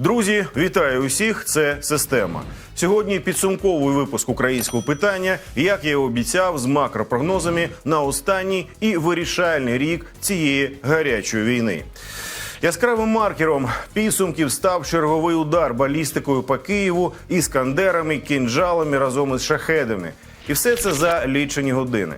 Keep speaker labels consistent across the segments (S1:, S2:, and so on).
S1: Друзі, вітаю усіх! Це система. Сьогодні підсумковий випуск українського питання, як я і обіцяв, з макропрогнозами на останній і вирішальний рік цієї гарячої війни. Яскравим маркером підсумків став черговий удар балістикою по Києву іскандерами, кінжалами разом із шахедами. І все це за лічені години.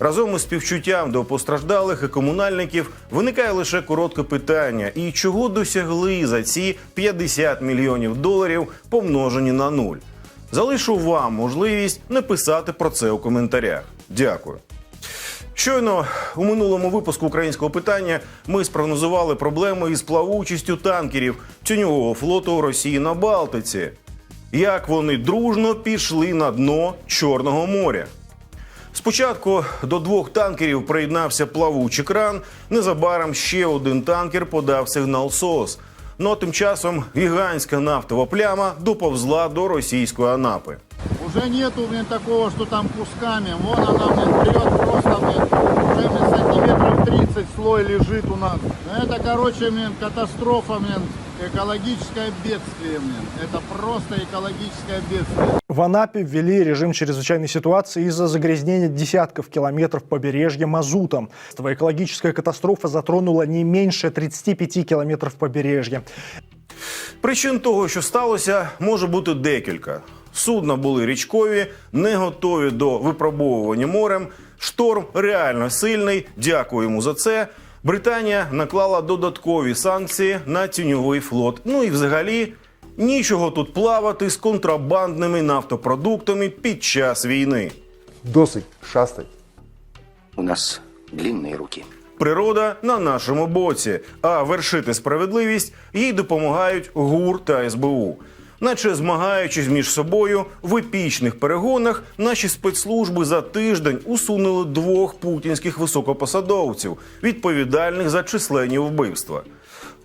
S1: Разом із співчуттям до постраждалих і комунальників виникає лише коротке питання: і чого досягли за ці 50 мільйонів доларів, помножені на нуль? Залишу вам можливість написати про це у коментарях. Дякую. Щойно у минулому випуску українського питання ми спрогнозували проблеми із плавучістю танкерів тюньового флоту Росії на Балтиці. Як вони дружно пішли на дно Чорного моря. Спочатку до двох танкерів приєднався плавучий кран. Незабаром ще один танкер подав сигнал СОС. Ну а тим часом гігантська нафтова пляма доповзла до російської Анапи.
S2: Уже нету, блин, такого, что там кусками. Вон она, блин, вперед просто, блин, уже, блин, сантиметров 30 слой лежит у нас. Это, короче, блин, катастрофа, блин, экологическое бедствие, блин. Это просто экологическое бедствие.
S3: В Анапе ввели режим чрезвычайной ситуации из-за загрязнения десятков километров побережья мазутом. Экологическая катастрофа затронула не меньше 35 километров побережья.
S1: Причин того, що сталося, може бути декілька. Судна були річкові, не готові до випробовування морем. Шторм реально сильний. Дякую йому за це. Британія наклала додаткові санкції на тіньовий флот. Ну і взагалі нічого тут плавати з контрабандними нафтопродуктами під час війни.
S4: Досить шастать.
S5: У нас длинные руки.
S1: Природа на нашому боці, а вершити справедливість їй допомагають ГУР та СБУ. Наче змагаючись між собою в епічних перегонах, наші спецслужби за тиждень усунули двох путінських високопосадовців, відповідальних за численні вбивства.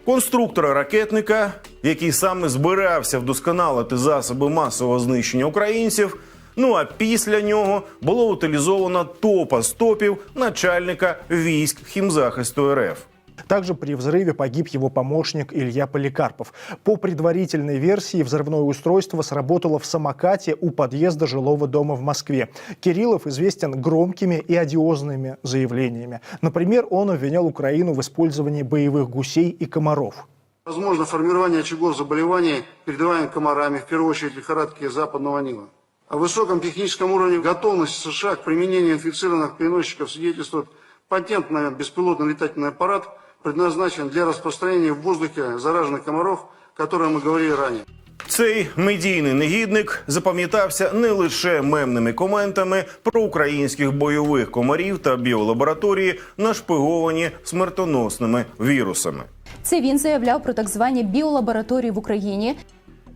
S1: Конструктора ракетника, який саме збирався вдосконалити засоби масового знищення українців. Ну а після нього було утилізовано топа з топів начальника військ хімзахисту РФ.
S3: Также при взрыве погиб его помощник Илья Поликарпов. По предварительной версии, взрывное устройство сработало в самокате у подъезда жилого дома в Москве. Кириллов известен громкими и одиозными заявлениями. Например, он обвинял Украину в использовании боевых гусей и комаров.
S6: Возможно формирование очагов заболеваний, передаваемых комарами, в первую очередь лихорадки западного Нила. О высоком техническом уровне готовности США к применению инфицированных переносчиков свидетельствует патент на беспилотный летательный аппарат, предназначен для распространения в воздухе зараженных комаров, о котором мы говорили ранее.
S1: Цей медійний негідник запам'ятався не лише мемними коментами про українських бойових комарів та біолабораторії, нашпиговані смертоносними вірусами.
S7: Це він заявляв про так звані біолабораторії в Україні,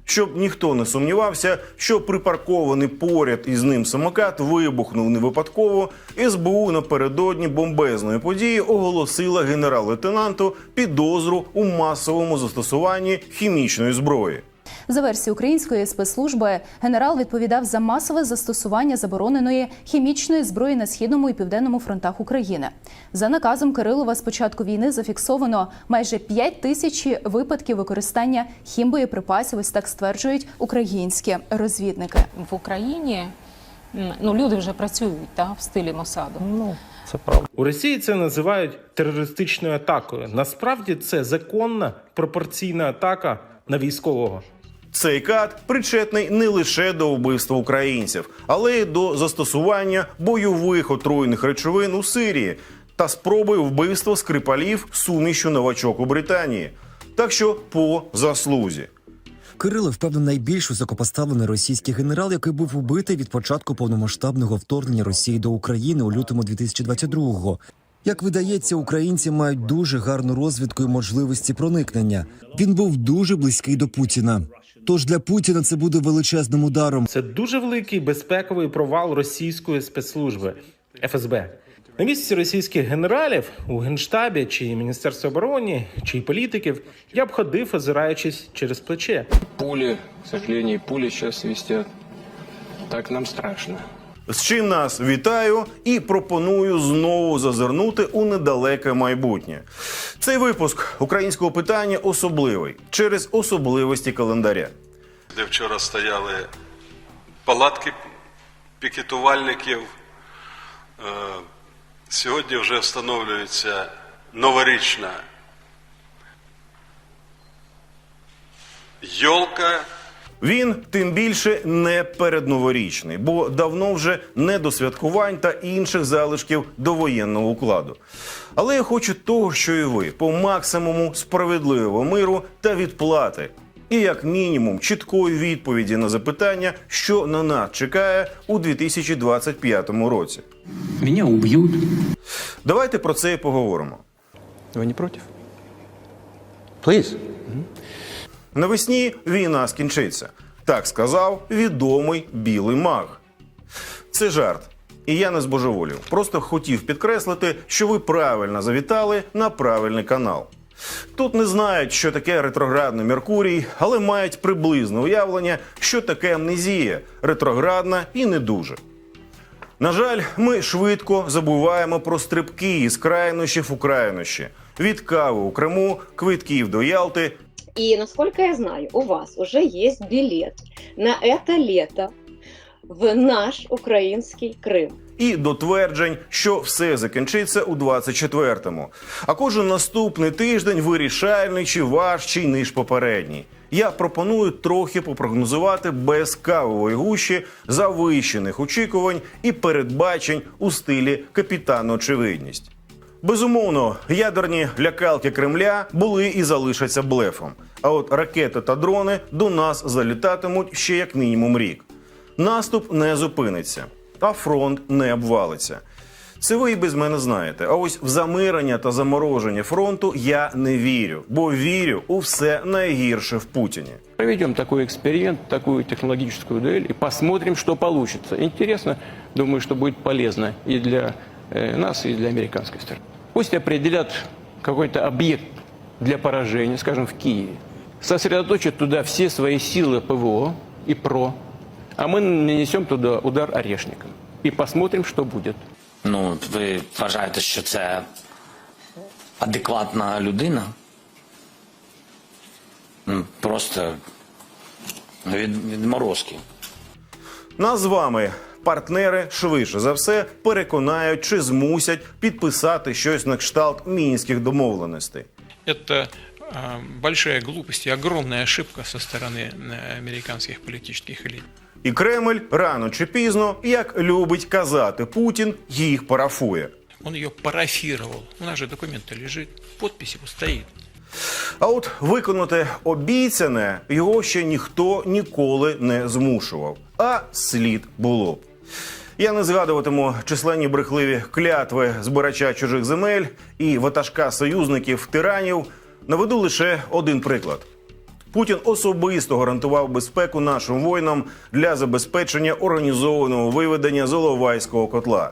S1: Щоб ніхто не сумнівався, що припаркований поряд із ним самокат вибухнув не випадково. СБУ напередодні бомбезної події оголосила генерал-лейтенанту підозру у масовому застосуванні хімічної зброї.
S7: За версією української спецслужби, генерал відповідав за масове застосування забороненої хімічної зброї на східному і південному фронтах України. За наказом Кирилова з початку війни зафіксовано майже 5 тисяч випадків використання хімбоєприпасів. Ось так стверджують українські розвідники.
S8: в Україні ну, люди вже працюють та, в стилі Мосаду.
S3: Ну, це правда.
S9: У Росії це називають терористичною атакою. Насправді це законна пропорційна атака на військового.
S1: Цей кат причетний не лише до вбивства українців, але й до застосування бойових отруйних речовин у Сирії та спроби вбивства скрипалів сумішю новачок у Британії. Так що по заслузі.
S10: Кирило, впевнено, найбільш високопоставлений російський генерал, який був убитий від початку повномасштабного вторгнення Росії до України у лютому 2022-го. Як видається, українці мають дуже гарну розвідку і можливості проникнення. Він був дуже близький до Путіна. Тож для Путіна це буде величезним ударом.
S9: Це дуже великий безпековий провал російської спецслужби ФСБ. На місці російських генералів у генштабі чи міністерстві оборони, чи політиків я б ходив, озираючись через плече.
S11: Пулі, к сожалению, пулі зараз свистят. Так нам страшно.
S1: З чим нас вітаю і пропоную знову зазирнути у недалеке майбутнє. Цей випуск українського питання особливий через особливості календаря.
S11: де вчора стояли палатки пікетувальників. Е, Сьогодні вже встановлюється новорічна йолка.
S1: Він тим більше не передноворічний, бо давно вже не до святкувань та інших залишків довоєнного укладу. Але я хочу того, що і ви, по максимуму справедливого миру та відплати. І як мінімум чіткої відповіді на запитання, що на нас чекає у 2025 році.
S5: Меня убьют.
S1: Давайте про це і поговоримо.
S5: Вы не против? Please.
S1: Навесні війна скінчиться. Так сказав відомий білий маг. Це жарт. І я не збожеволів. Просто хотів підкреслити, що ви правильно завітали на правильний канал. Тут не знають, що таке ретроградний Меркурій, але мають приблизне уявлення, що таке амнезія, ретроградна і не дуже. На жаль, ми швидко забуваємо про стрибки із крайнощів у крайнощі. Від кави у Криму, квитків до Ялти
S12: И, насколько я знаю, у вас уже есть билет на это лето в наш украинский Крым.
S1: і до тверджень, що все закінчиться у 24-му. А кожен наступний тиждень вирішальний чи важчий ніж попередній. Я пропоную трохи попрогнозувати без кавової гущі завищених очікувань і передбачень у стилі капітана очевидність. Безумовно, ядерні лякалки Кремля були і залишаться блефом. А от ракети та дрони до нас залітатимуть ще як мінімум рік. Наступ не зупиниться, а фронт не обвалиться. Це ви і без мене знаєте. А ось в замирення та замороження фронту я не вірю, бо вірю у все найгірше в Путіні.
S5: Проведем такой эксперимент, такую технологическую дуэль и посмотрим, что получится. Интересно, думаю, что будет полезно и для э, нас, и для американской стороны. Пусть определят какой-то объект для поражения, скажем, в Киеве. Сосредоточат туда все свои силы ПВО и ПРО, а мы нанесем туда удар орешником. И посмотрим, что будет.
S13: Ну, ви вважаєте, що це адекватна людина? Ну, Просто від, відморозки.
S1: Нас з вами партнери швидше за все переконають чи змусять підписати щось на кшталт мінських домовленостей.
S14: Это а, большая глупость и огромная ошибка со стороны э, американских политических элит.
S1: І Кремль рано чи пізно, як любить казати Путін, їх парафує.
S14: Он ее парафировал. У нас же документ лежит, подпись его стоит.
S1: А от виконати обіцяне його ще ніхто ніколи не змушував. А слід було б. Я не згадуватиму численні брехливі клятви збирача чужих земель і ватажка союзників тиранів. Наведу лише один приклад. Путін особисто гарантував безпеку нашим воїнам для забезпечення організованого виведення Золовайського котла.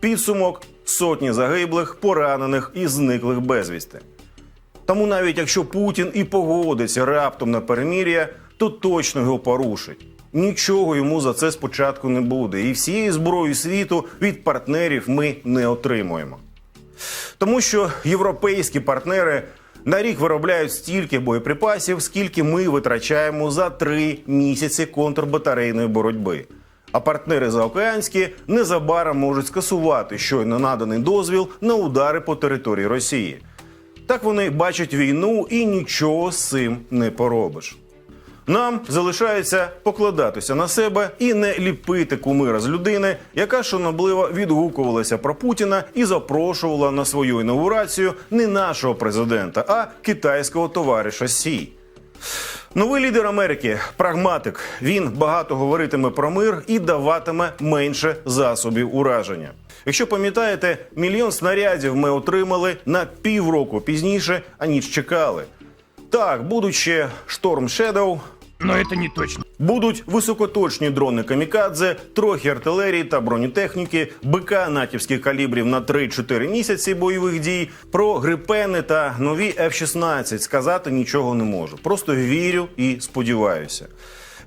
S1: Підсумок сотні загиблих, поранених і зниклих безвісти. Тому навіть якщо Путін і погодиться раптом на перемір'я, то точно його порушить. Нічого йому за це спочатку не буде, і всієї зброї світу від партнерів ми не отримуємо. Тому що європейські партнери на рік виробляють стільки боєприпасів, скільки ми витрачаємо за три місяці контрбатарейної боротьби. А партнери заокеанські незабаром можуть скасувати щойно наданий дозвіл на удари по території Росії. Так вони бачать війну і нічого з цим не поробиш. Нам залишається покладатися на себе і не ліпити кумира з людини, яка шанобливо відгукувалася про Путіна і запрошувала на свою інаугурацію не нашого президента, а китайського товариша Сі. Новий лідер Америки прагматик. Він багато говоритиме про мир і даватиме менше засобів ураження. Якщо пам'ятаєте, мільйон снарядів ми отримали на півроку пізніше, аніж чекали. Так, будуть ще шторм Shadow,
S14: Но это не точно.
S1: Будуть високоточні дрони камікадзе, трохи артилерії та бронетехніки, БК натівських калібрів на 3-4 місяці бойових дій. Про грипени та нові F-16 сказати нічого не можу. Просто вірю і сподіваюся.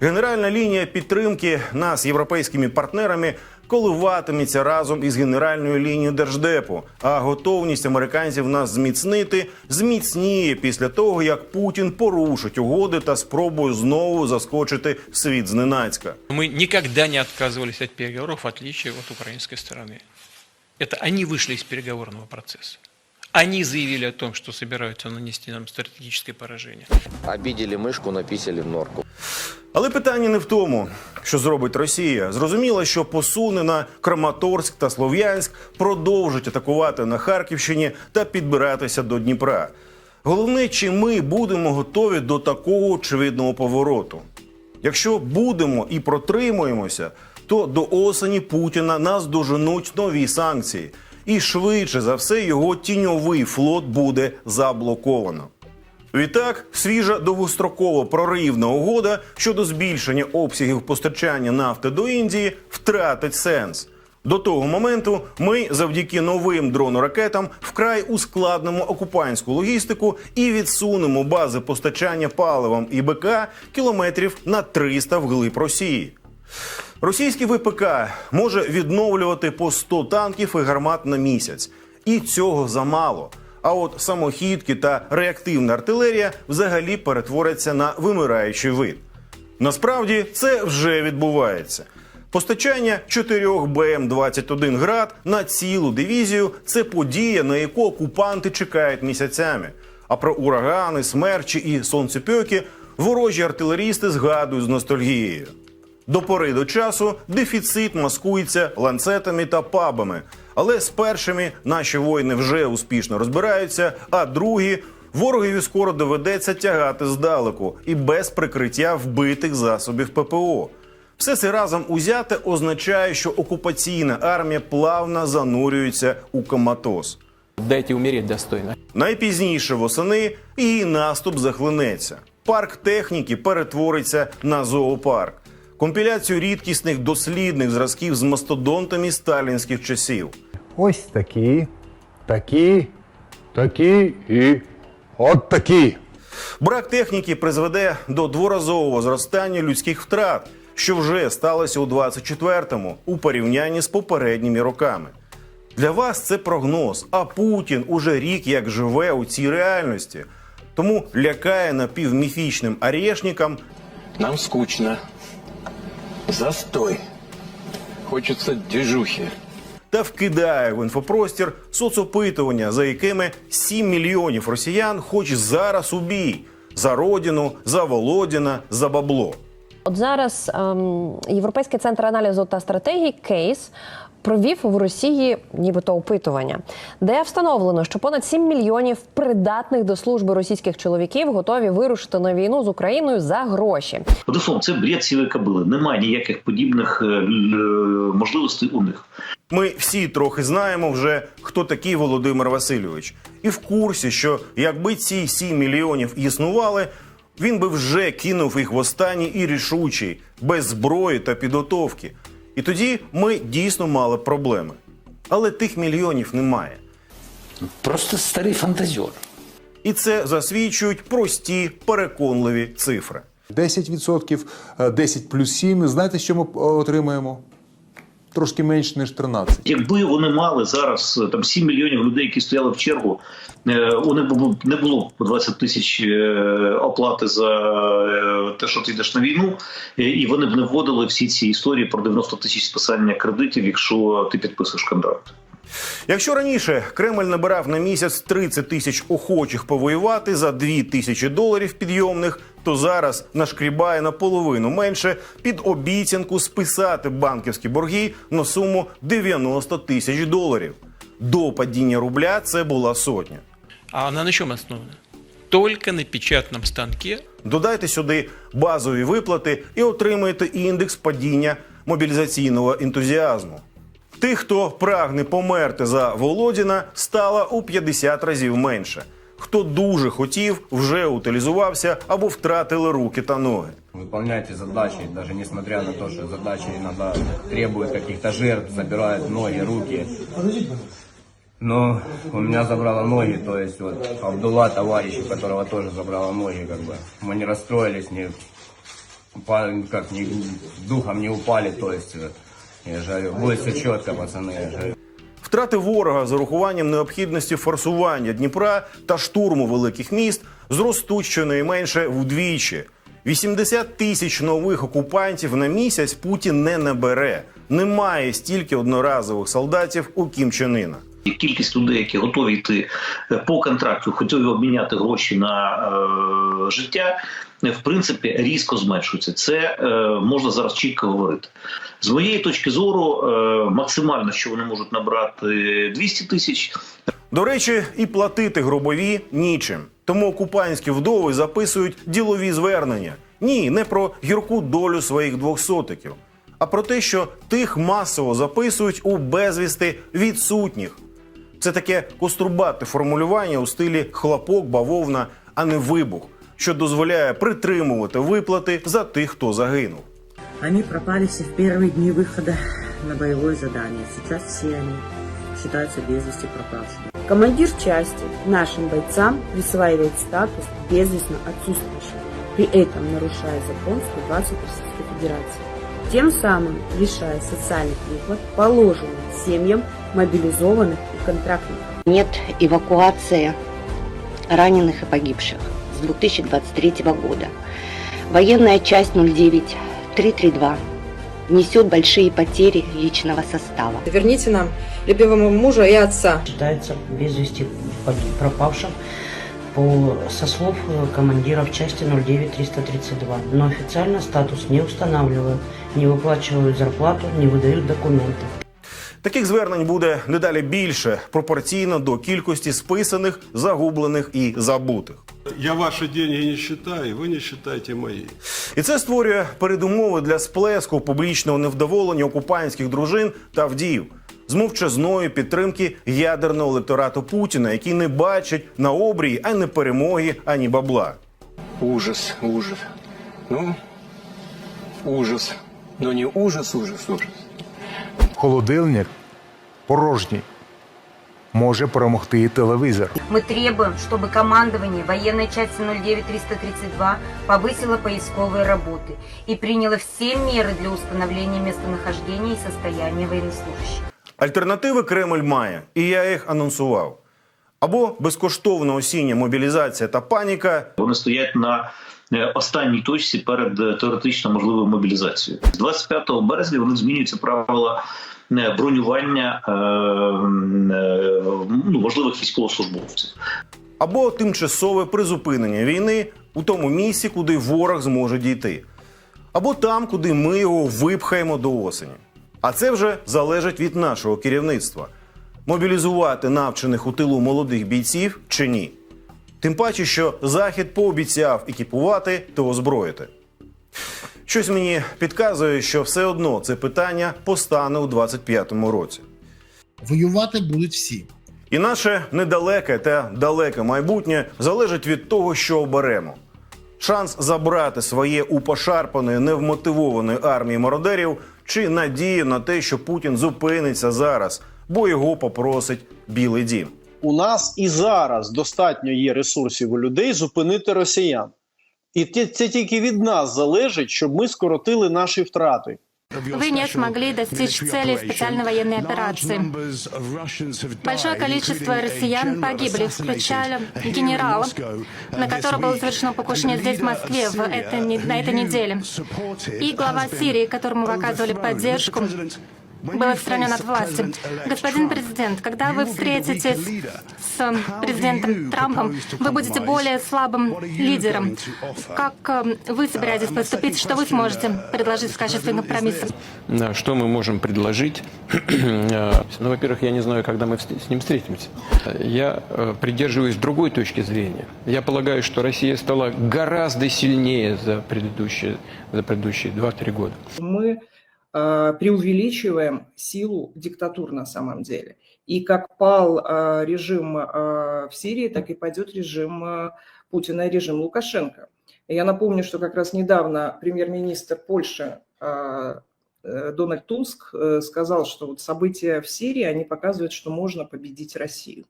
S1: Генеральна лінія підтримки нас європейськими партнерами коливатиметься разом із генеральною лінією держдепу. А готовність американців нас зміцнити зміцніє після того, як Путін порушить угоди та спробує знову заскочити в світ зненацька.
S14: Мы никогда не отказывались от переговоров, в отличие от украинской стороны. Это они вышли из переговорного процесса. Они заявили о том, что собираются нанести нам стратегическое поражение.
S15: Обидели мышку, написали в норку.
S1: Але питання не в тому, що зробить Росія. Зрозуміло, що посуне на Краматорськ та Слов'янськ продовжить атакувати на Харківщині та підбиратися до Дніпра. Головне, чи ми будемо готові до такого очевидного повороту. Якщо будемо і протримуємося, то до осені Путіна нас доженуть нові санкції, і швидше за все його тіньовий флот буде заблоковано. Відтак, свіжа довгострокова проривна угода щодо збільшення обсягів постачання нафти до Індії втратить сенс. До того моменту ми завдяки новим дроноракетам вкрай ускладнимо окупантську логістику і відсунемо бази постачання паливом і БК кілометрів на 300 вглиб Росії. Російський ВПК може відновлювати по 100 танків і гармат на місяць, і цього замало. А от самохідки та реактивна артилерія взагалі перетворяться на вимираючий вид. Насправді це вже відбувається. Постачання чотирьох БМ-21 град на цілу дивізію це подія, на яку окупанти чекають місяцями. А про урагани, смерчі і сонцепьоки ворожі артилерісти згадують з ностальгією. До пори до часу дефіцит маскується ланцетами та пабами. Але з першими наші воїни вже успішно розбираються, а другі ворогові скоро доведеться тягати здалеку і без прикриття вбитих засобів ППО. Все це разом узяте означає, що окупаційна армія плавно занурюється у коматоз.
S5: Дайте умереть достойно.
S1: Найпізніше восени її наступ захлинеться. Парк техніки перетвориться на зоопарк. Компіляцію рідкісних дослідних зразків з мастодонтами сталінських часів.
S4: Ось такі, такі, такі і от такі.
S1: Брак техніки призведе до дворазового зростання людських втрат, що вже сталося у 24-му у порівнянні з попередніми роками. Для вас це прогноз, а Путін уже рік як живе у цій реальності. Тому лякає напівміфічним орешникам
S5: Нам скучно. Застой. Хочеться діжухи.
S1: та вкидає в інфопростір соцопитування, за якими 7 мільйонів росіян хоч зараз у бій за родину, за Володіна, за бабло.
S16: От зараз ем, Європейський центр аналізу та стратегій Кейс провів в Росії нібито опитування, де встановлено, що понад 7 мільйонів придатних до служби російських чоловіків готові вирушити на війну з Україною за гроші.
S17: Одним словом, це бред сівої кобили. Немає ніяких подібних е, можливостей у них.
S1: Ми всі трохи знаємо вже, хто такий Володимир Васильович, і в курсі, що якби ці 7 мільйонів існували, він би вже кинув їх в останній і рішучий, без зброї та підготовки. І тоді ми дійсно мали проблеми. Але тих мільйонів немає.
S13: Просто старий фантазіор.
S1: І це засвідчують прості переконливі цифри.
S4: 10%, е, 10 плюс 7. Знаєте, що ми е, отримаємо? Трошки менше, ніж 13.
S17: Якби вони мали зараз е, там 7 мільйонів людей, які стояли в чергу, Вони у них не було по 20 тисяч е, оплати за е, те, що ти йдеш на війну, е, і вони б не вводили всі ці історії про 90 тисяч списання кредитів, якщо ти підписуєш контракт.
S1: Якщо раніше Кремль набирав на місяць 30 тисяч охочих повоювати за 2 тисячі доларів підйомних, то зараз нашкрібає наполовину менше під обіцянку списати банківські борги на суму 90 тисяч доларів. До падіння рубля це була сотня.
S14: А она на чем основана? Только на печатном станке
S1: Додайте сюди базові виплати і отримаєте індекс падіння мобілізаційного ентузіазму. Тих, хто прагне померти за Володіна, стало у 50 разів менше. Хто дуже хотів, вже утилізувався або втратили руки та ноги.
S18: Выполняйте задачи, даже несмотря на то, что задачи иногда требуют каких-то жертв, забирают ноги, руки. Но у меня забрало ноги, то есть вот Абдулла, товарищ, у которого тоже забрало ноги, как бы. Мы не расстроились, не, упали, как, не, духом не упали, то есть э, я же Вулиця чітка, пацани, я же.
S1: Втрати ворога з урахуванням необхідності форсування Дніпра та штурму великих міст зростуть щонайменше вдвічі. 80 тисяч нових окупантів на місяць Путін не набере. Немає стільки одноразових солдатів у Кім Чен Іна.
S17: І кількість людей, які готові йти е, по контракту, готові обміняти гроші на е, життя, е, в принципі, різко зменшується. Це е, можна зараз чітко говорити. З моєї точки зору, е, максимально, що вони можуть набрати 200 тисяч,
S1: До речі, і платити гробові нічим. Тому окупантські вдови записують ділові звернення. Ні, не про гірку долю своїх двохсотиків, а про те, що тих масово записують у безвісти відсутніх. Це таке кострубате формулювання у стилі хлопок, бавовна, а не вибух, що дозволяє притримувати виплати за тих, хто загинув.
S19: Они пропали все в первые дни выхода на боевое задание. Сейчас все они считаются без вести пропавшими.
S20: Командир части нашим бойцам присваивает статус безвестно отсутствующего, при этом нарушая закон 120 Российской Федерации, тем самым лишая социальных выплат, положенных семьям мобилизованных и контрактников.
S21: Нет эвакуации раненых и погибших с 2023 года. Военная часть 09332 несет большие потери личного состава.
S22: Верните нам любимого мужа и отца.
S19: Считается без вести пропавшим по, со слов э, командиров части 09332. Но официально статус не устанавливают, не выплачивают зарплату, не выдают документы.
S1: Таких звернень буде недалі більше пропорційно до кількості списаних, загублених і забутих.
S11: Я ваши деньги не считаю, вы не считайте мои.
S1: І це створює передумови для сплеску публічного невдоволення окупантських дружин та вдів з мовчазної підтримки ядерного електорату Путіна, який не бачить на обрії ані перемоги, ані бабла.
S5: Ужас, ужас. Ну, ужас. Но не ужас, ужас, ужас.
S4: Холодильник порожній. Може перемогти і телевізор.
S23: Мы требуем, чтобы командование военной части 09332 повысило поисковые работы и приняло все меры для установления местонахождения и состояния военнослужащих.
S1: Альтернативи Кремль має, і я їх анонсував. Або безкоштовна осіння мобілізація та паніка,
S17: вони стоять на е, останній точці перед е, теоретично можливою мобілізацією. З 25 березня вони змінюються правила е, бронювання е, е, ну, можливих військовослужбовців.
S1: або тимчасове призупинення війни у тому місці, куди ворог зможе дійти, або там, куди ми його випхаємо до осені. А це вже залежить від нашого керівництва: мобілізувати навчених у тилу молодих бійців чи ні. Тим паче, що Захід пообіцяв екіпувати та озброїти. Щось мені підказує, що все одно це питання постане у 25-му році.
S24: Воювати будуть всі.
S1: І наше недалеке та далеке майбутнє залежить від того, що оберемо. Шанс забрати своє у пошарпаної невмотивованої армії мародерів чи надію на те, що Путін зупиниться зараз, бо його попросить Білий Дім
S25: у нас і зараз достатньо є ресурсів у людей зупинити росіян. І те- це тільки від нас залежить, щоб ми скоротили наші втрати.
S26: Вы не смогли достичь цели специальной военной операции. Большое количество россиян погибли, включая генерала, на которого было совершено покушение здесь, в Москве, в этой не- на этой неделе. И глава Сирии, которому вы оказывали поддержку, был отстранен от власти. Господин президент, когда вы встретитесь с президентом Трампом, вы будете более слабым лидером. Как э, вы собираетесь поступить? Что вы сможете предложить в качестве компромисса?
S5: Что мы можем предложить? Э, Ну, во-первых, я не знаю, когда мы с ним встретимся. Я э, придерживаюсь другой точки зрения. Я полагаю, что Россия стала гораздо сильнее за предыдущие, за предыдущие 2-3 года.
S27: мы преувеличиваем силу диктатур на самом деле. И как пал э, режим э, в Сирии, так и пойдет режим э, Путина и режим Лукашенко. Я напомню, что как раз недавно премьер-министр Польши э, э, Дональд Туск э, сказал, что вот события в Сирии, они показывают, что можно победить Россию.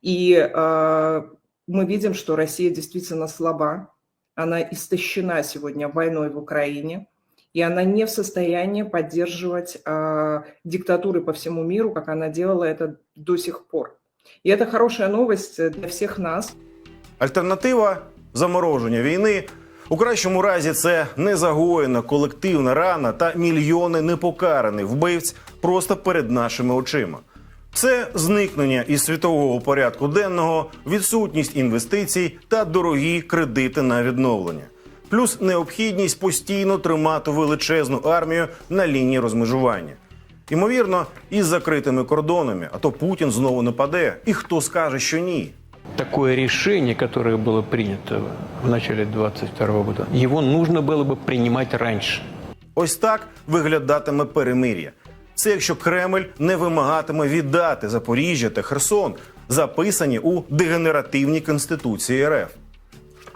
S27: И э, мы видим, что Россия действительно слаба, она истощена сегодня войной в Украине, И она не в состоянии поддерживать а, диктатуры по всему миру, как она делала это до сих пор. И это хорошая новость для всех нас.
S1: Альтернатива замороження війни у кращому разі це незагоєна колективна рана та мільйони непокараних вбивць просто перед нашими очима. Це зникнення із світового порядку денного, відсутність інвестицій та дорогі кредити на відновлення, плюс необхідність постійно тримати величезну армію на лінії розмежування. Ймовірно, із закритими кордонами, а то Путін знову нападе. І хто скаже, що ні?
S5: Такое решение, которое было принято в начале 22 года, его нужно было бы принимать раньше.
S1: Ось так виглядатиме перемир'я. Це якщо Кремль не вимагатиме віддати Запоріжжя та Херсон, записані у дегенеративній конституції РФ.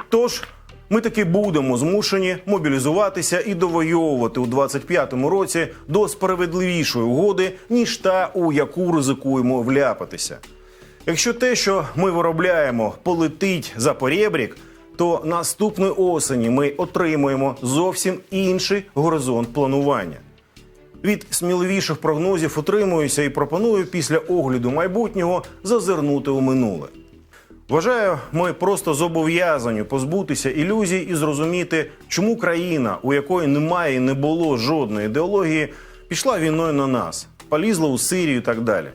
S1: Тож ми таки будемо змушені мобілізуватися і довоювати у 25-му році до справедливішої угоди, ніж та, у яку ризикуємо вляпатися. Якщо те, що ми виробляємо, полетить за порєбрік, то наступної осені ми отримуємо зовсім інший горизонт планування. Від сміливіших прогнозів утримуюся і пропоную після огляду майбутнього зазирнути у минуле. Вважаю, ми просто зобов'язані позбутися ілюзій і зрозуміти, чому країна, у якої немає і не було жодної ідеології, пішла війною на нас, полізла у Сирію і так далі.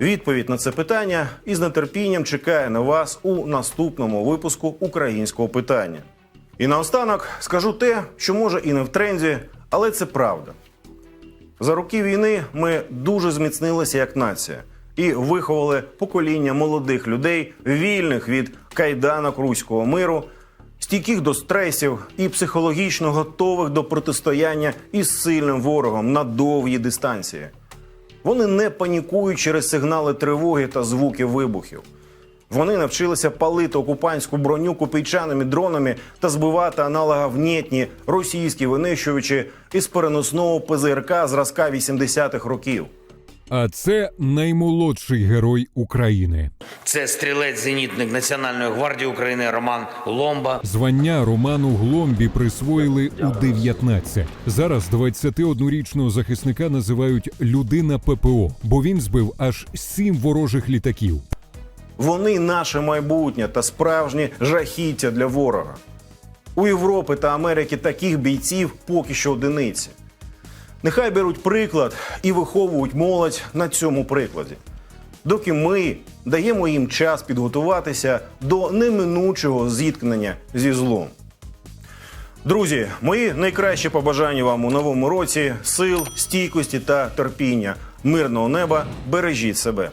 S1: Відповідь на це питання із нетерпінням чекає на вас у наступному випуску українського питання. І наостанок скажу те, що може і не в тренді, але це правда. За роки війни ми дуже зміцнилися як нація і виховали покоління молодих людей, вільних від кайданок руського миру, стійких до стресів і психологічно готових до протистояння із сильним ворогом на довгій дистанції. Вони не панікують через сигнали тривоги та звуки вибухів. Вони навчилися палити окупантську броню копійчаними дронами та збивати аналоговнєтні російські винищувачі із переносного ПЗРК зразка 80-х років.
S28: А це наймолодший герой України.
S15: Це стрілець-зенітник Національної гвардії України Роман Ломба.
S28: Звання Роману Гломбі присвоїли у 19. Зараз 21-річного захисника називають людина ППО, бо він збив аж сім ворожих літаків.
S1: Вони наше майбутнє та справжнє жахіття для ворога. У Європи та Америки таких бійців поки що одиниці. Нехай беруть приклад і виховують молодь на цьому прикладі. Доки ми даємо їм час підготуватися до неминучого зіткнення зі злом. Друзі, мої найкращі побажання вам у новому році сил, стійкості та терпіння, мирного неба. Бережіть себе.